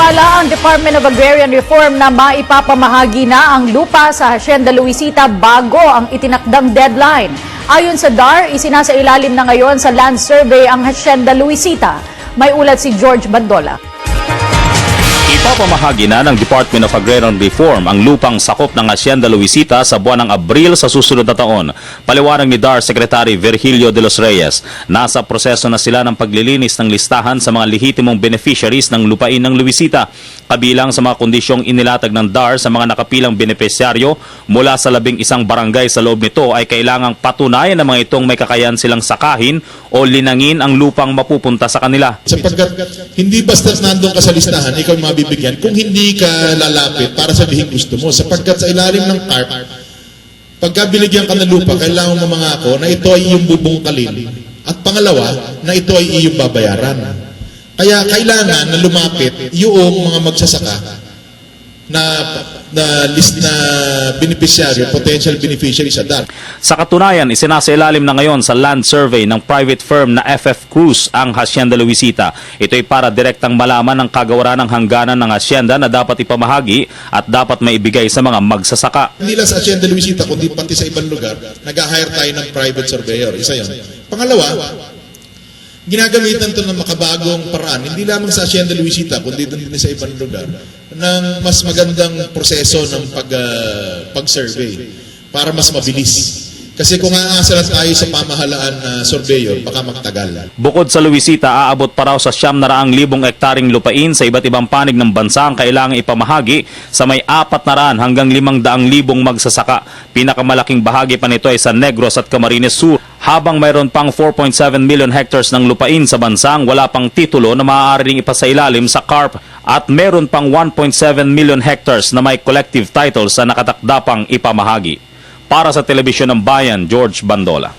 Naniniwala ang Department of Agrarian Reform na maipapamahagi na ang lupa sa Hacienda Luisita bago ang itinakdang deadline. Ayon sa DAR, isinasailalim na ngayon sa land survey ang Hacienda Luisita. May ulat si George Bandola. Ipapamahagi na ng Department of Agrarian Reform ang lupang sakop ng Hacienda Luisita sa buwan ng Abril sa susunod na taon. Paliwanag ni DAR Secretary Virgilio de los Reyes, nasa proseso na sila ng paglilinis ng listahan sa mga lehitimong beneficiaries ng lupain ng Luisita, kabilang sa mga kondisyong inilatag ng DAR sa mga nakapilang benepisyaryo mula sa labing isang barangay sa loob nito ay kailangang patunayan ng mga itong may kakayan silang sakahin o linangin ang lupang mapupunta sa kanila. Sapagkat hindi basta nandun ka sa listahan, ikaw yung mabibigyan kung hindi ka lalapit para sabihin gusto mo. Sapagkat sa ilalim ng TARP, pagka binigyan ka ng lupa, kailangan mo mangako na ito ay iyong bubungkalin. At pangalawa, na ito ay iyong babayaran. Kaya kailangan na lumapit yung mga magsasaka na na list na beneficiary, potential beneficiary sa DAR. Sa katunayan, isinasailalim na ngayon sa land survey ng private firm na FF Cruz ang Hacienda Luisita. Ito ay para direktang malaman ang kagawaran ng hangganan ng hacienda na dapat ipamahagi at dapat maibigay sa mga magsasaka. Hindi lang sa Hacienda Luisita, kundi pati sa ibang lugar, nag-hire tayo ng private surveyor. Isa yon. Pangalawa, ginagamitan to ng makabagong paraan, hindi lamang sa Hacienda Luisita, kundi din sa ibang lugar, ng mas magandang proseso ng pag, ah, pag-survey para mas mabilis. Kasi kung aasa lang tayo sa pamahalaan na surveyor, baka magtagal. Bukod sa Luisita, aabot pa raw sa siyam na raang libong ektaring lupain sa iba't ibang panig ng bansa ang kailangang ipamahagi sa may apat na raan hanggang limang daang libong magsasaka. Pinakamalaking bahagi pa nito ay sa Negros at Camarines Sur. Habang mayroon pang 4.7 million hectares ng lupain sa bansang wala pang titulo na maaari ring ipasailalim sa CARP at meron pang 1.7 million hectares na may collective titles na nakatakda pang ipamahagi. Para sa Telebisyon ng Bayan, George Bandola.